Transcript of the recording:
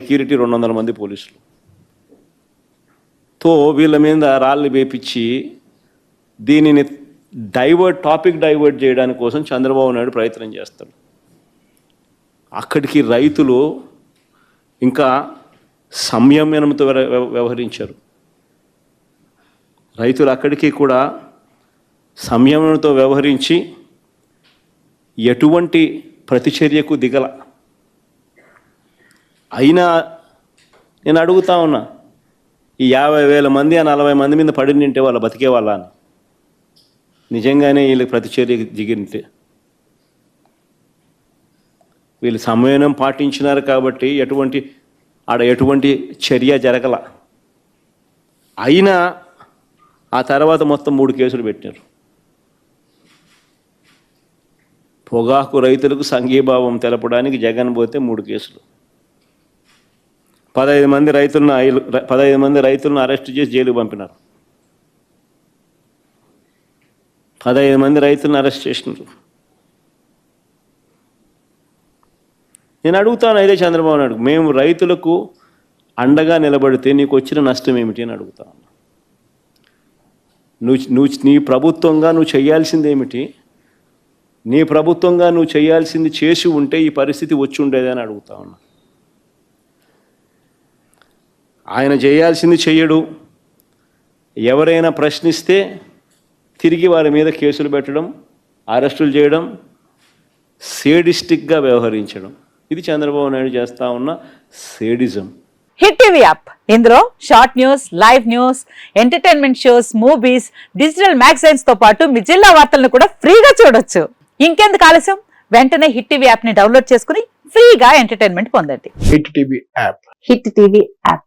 Security రెండు వందల మంది పోలీసులు. తో వీళ్ళ మీద రాళ్ళు వేపించి దీనిని డైవర్ట్ టాపిక్ డైవర్ట్ చేయడానికి కోసం చంద్రబాబు నాయుడు ప్రయత్నం చేస్తాడు. అక్కడికి రైతులు ఇంకా సంయమనంతో వ్యవహరించారు. రైతులు అక్కడికి కూడా సంయమనంతో వ్యవహరించి ఎటువంటి ప్రతిచర్యకు దిగల అయినా నేను అడుగుతా ఉన్నా ఈ యాభై వేల మంది ఆ నలభై మంది మీద పడి నింటే వాళ్ళు బతికే వాళ్ళ అని. నిజంగానే వీళ్ళకి ప్రతిచర్య దిగింటే. వీళ్ళు సమయం పాటించినారు కాబట్టి ఎటువంటి ఆడ ఎటువంటి చర్య జరగల. అయినా ఆ తర్వాత మొత్తం మూడు కేసులు పెట్టారు పొగాకు రైతులకు సంఘీభావం తెలపడానికి జగన్ పోతే మూడు కేసులు. పదహైదు మంది రైతులను ఐలు- పదహైదు మంది రైతులను అరెస్ట్ చేసి జైలుకు పంపినారు. పదహైదు మంది రైతులను అరెస్ట్ చేసినారు. నేను అడుగుతాను అయితే చంద్రబాబు నాయుడు మేము రైతులకు అండగా నిలబడితే నీకు వచ్చిన నష్టం ఏమిటి అని అడుగుతాను నువ్వు నువ్వు నీ ప్రభుత్వంగా నువ్వు చేయాల్సింది ఏమిటి? నీ ప్రభుత్వంగా నువ్వు చేయాల్సింది చేసి ఉంటే ఈ పరిస్థితి వచ్చి ఉండేదని అడుగుతా ఉన్నా. ఆయన చేయాల్సింది చెయ్యడు. ఎవరైనా ప్రశ్నిస్తే తిరిగి వారి మీద కేసులు పెట్టడం అరెస్టులు చేయడం సేడిస్టిక్గా వ్యవహరించడం. ఇది చంద్రబాబు నాయుడు చేస్తా ఉన్న సేడిజం. Hit TV app. ఇందులో short news live news entertainment shows movies digital మ్యాగజైన్స్తో పాటు మీ జిల్లా వార్తలను కూడా ఫ్రీగా చూడొచ్చు. ఇంకెందుకు ఆలస్యం? వెంటనే హిట్ టీవీ యాప్ని డౌన్లోడ్ చేసుకుని ఫ్రీగా ఎంటర్టైన్మెంట్ పొందండి. Hit TV app. Hit TV app.